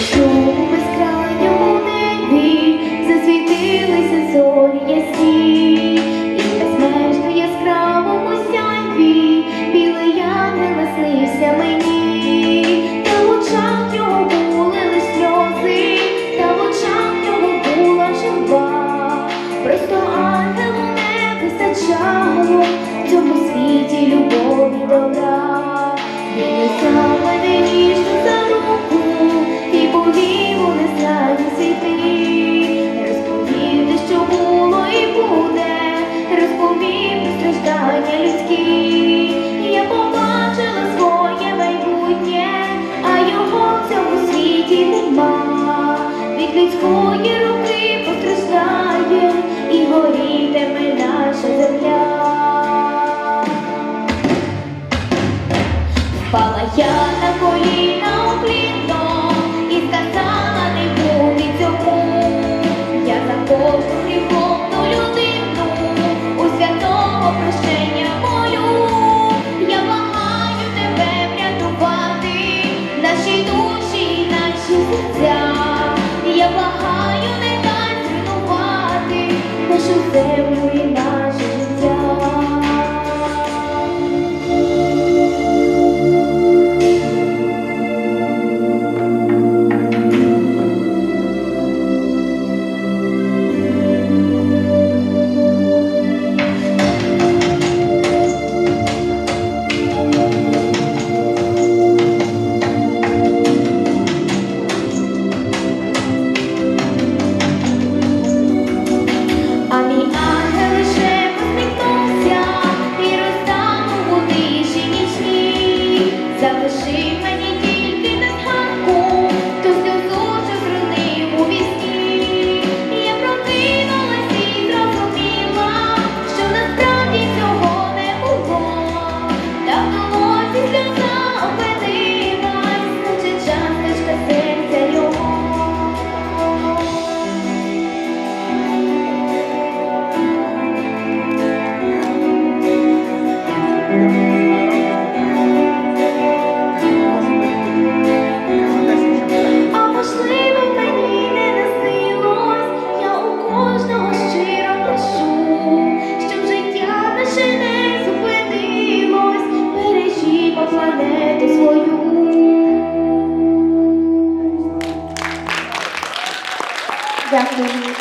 Що Він взяв мене ніжно за руку і повів у незнані світи. Розповів що було і буде, розповів страждання людські. Я побачила своє майбутнє, а його в цьому світі нема. Від людської руки постраждає і горітиме наша земля. Я на коліна у і сказала не бути цьому. Я за кожну людину у святого прощення молю. Я благаю тебе врятувати наші душі, наші серця. Я благаю, не дай нашу землю out the sheet. 大家好。